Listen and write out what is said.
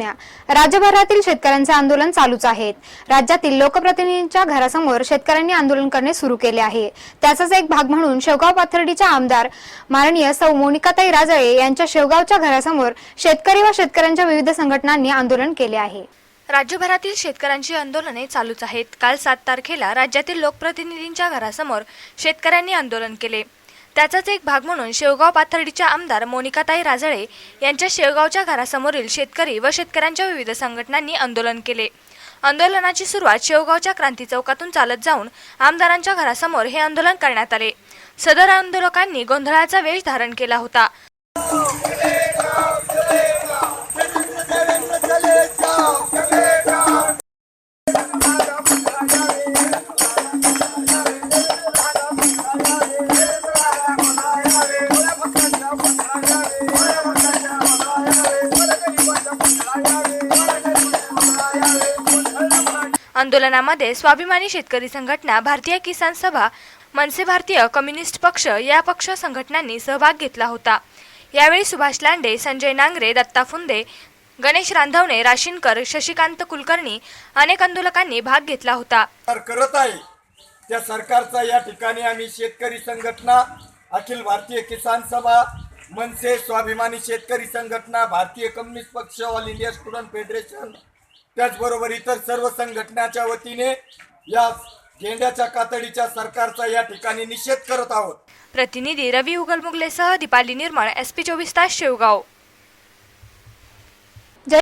बातम्या. राज्यभरातील शेतकऱ्यांचे आंदोलन चालूच आहेत. राज्यातील लोकप्रतिनिधींच्या घरासमोर शेतकऱ्यांनी आंदोलन करणे सुरू केले आहे. त्याचाच एक भाग म्हणून शेवगाव पाथर्डीच्या आमदार माननीय सौ मोनिकाताई राजळे यांच्या शेवगावच्या घरासमोर शेतकरी व शेतकऱ्यांच्या विविध संघटनांनी आंदोलन केले आहे. राज्यभरातील शेतकऱ्यांची आंदोलने चालूच आहेत. काल सात तारखेला राज्यातील लोकप्रतिनिधींच्या घरासमोर शेतकऱ्यांनी आंदोलन केले. त्याचाच एक भाग म्हणून शेवगाव पाथर्डीच्या आमदार मोनिकाताई राजळे यांच्या शेवगावच्या घरासमोरील शेतकरी व शेतकऱ्यांच्या विविध संघटनांनी आंदोलन केले. आंदोलनाची सुरुवात शेवगावच्या क्रांती चौकातून चालत जाऊन आमदारांच्या घरासमोर हे आंदोलन करण्यात आले. सदर आंदोलकांनी गोंधळाचा वेश धारण केला होता. आंदोलनामध्ये स्वाभिमानी शेतकरी संघटना भारतीय किसान सभा मनसे भारतीय कम्युनिस्ट पक्ष या पक्ष संघटनांनी सहभाग घेतला होता. यावेळी सुभाष लांडे संजय नांगरे दत्ता फुंदे गणेश रांधवणे राशीनकर शशिकांत कुलकर्णी अनेक आंदोलकांनी भाग घेतला होता. करत आहे. त्या सरकारचा या ठिकाणी आम्ही शेतकरी संघटना अखिल भारतीय किसान सभा मनसे स्वाभिमानी शेतकरी संघटना भारतीय कम्युनिस्ट पक्ष ऑल इंडिया स्टुडंट फेडरेशन त्याचबरोबर इतर सर्व संघटनाच्या वतीने या गेंड्याच्या कातडीच्या सरकारचा या ठिकाणी निषेध करत आहोत. प्रतिनिधी रवी उगलमुगलेसह दीपाली निर्मळ एस पी चोवीस तास शेवगाव.